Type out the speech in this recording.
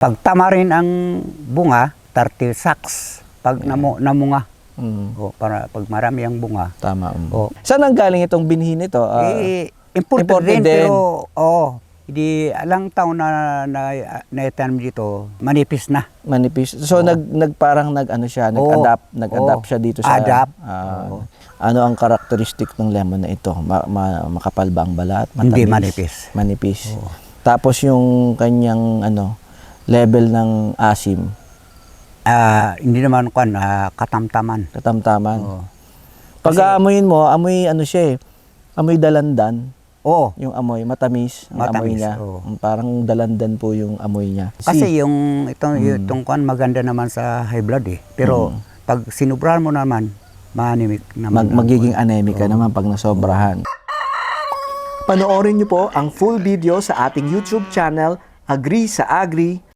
Pag tamarin ang bunga, 30 sacks. Pag namu, namunga, Mm, o, para pag marami ang bunga. tama. mm. O, Saan ang galing itong binhi nito? Ah, eh, imported, imported din, din. pero oh, hindi alang taon na na, na dito, manipis na. manipis. So nag nagparang nag ano siya, nag-adapt, nag-adapt Oo. siya dito sa Adapt. ah, Oo. ano ang karakteristik ng lemon na ito? Ma, ma- makapal ba ang balat? Hindi, Matamis? manipis. Manipis. Tapos yung kanyang ano level ng asim, Ah, hindi naman kan ah, katamtaman. katamtaman. Oo. Pag aamuyin mo, amoy ano siya eh. Amoy dalandan. Oo. Yung amoy, matamis ang amoy Matamis, niya. oo. Parang dalandan po yung amoy niya. Kasi yung itong Mm. itong kan maganda naman sa high blood eh. Pero pag sinubrahan mo naman, manimik naman. Mag, ang- magiging anemic ka naman pag nasobrahan. Panoorin niyo po ang full video sa ating YouTube channel, Agree sa Agri